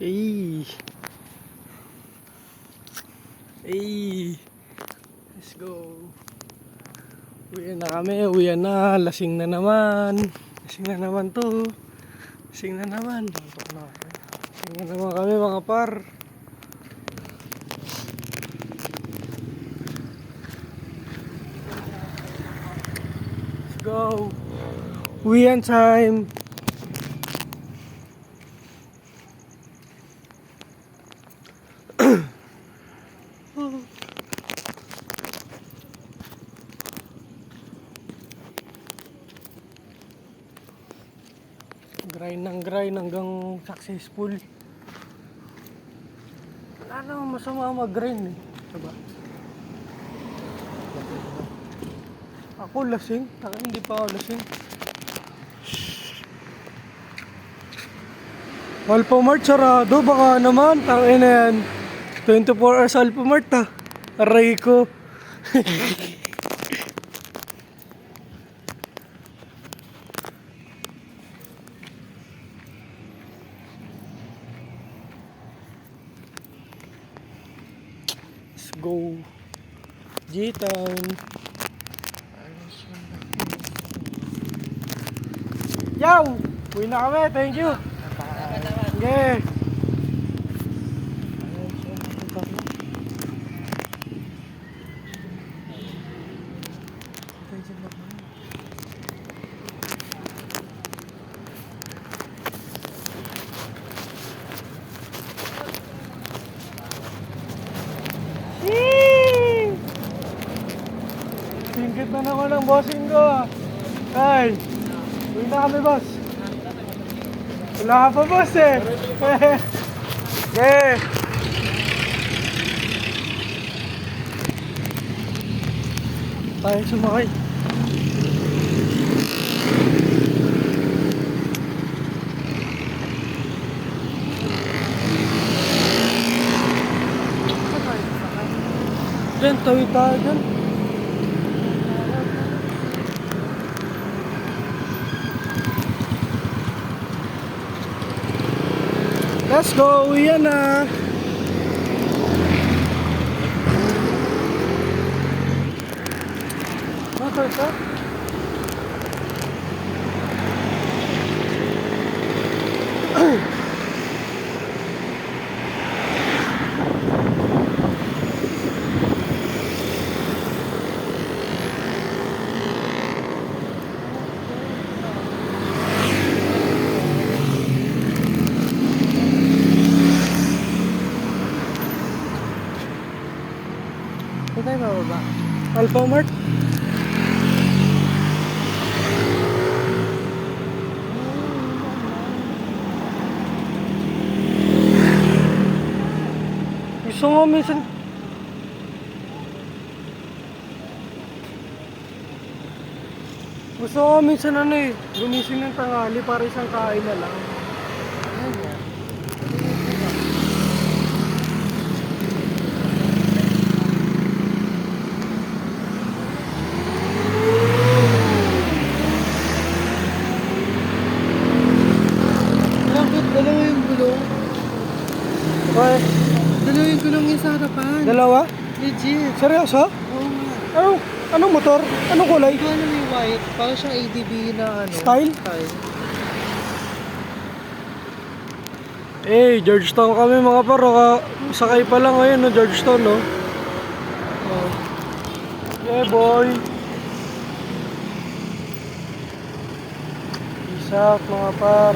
Ay. Ay. Let's go. Uwi na kami, uwi na. Lasing na naman. Lasing na naman to. Lasing na naman. Lasing na naman kami mga par. Let's go. Uwian time. Grind ng grind hanggang successful. Wala namang masama mag-grind eh. Diba? Ako lasing. Taka hindi pa ako lasing. Alphamart sarado. Baka naman. Tangin na yan. 24 hours Alphamart ah. Aray ko. go. G-Town. Yaw! Uwi na kami. Thank you. Okay. Singkit na naman ang bossing ko. ah. Ay, uwi na kami boss. Wala ka pa boss eh. Okay. Tayo sumakay. Diyan, tawid tayo dyan. Let's go, uwi na. Motor ka? Saan tayo bababa? Alphamart? Gusto mo minsan... Gusto ko minsan ano eh, gumising ng tanghali para isang kain na lang. Bakit dalawa yung gulong? Okay, Dalawa yung gulong yung sa harapan. dalawa? Legit. Seryoso? Oo nga. Anong, anong motor? Anong kulay? Ikaw alam yung white, parang siyang ADB na ano. Style? Style. Eh, Georgetown kami mga paro. Ka, sakay pa lang ngayon, no? Georgetown, no? Oh. Yeah, boy. Peace out, mga par.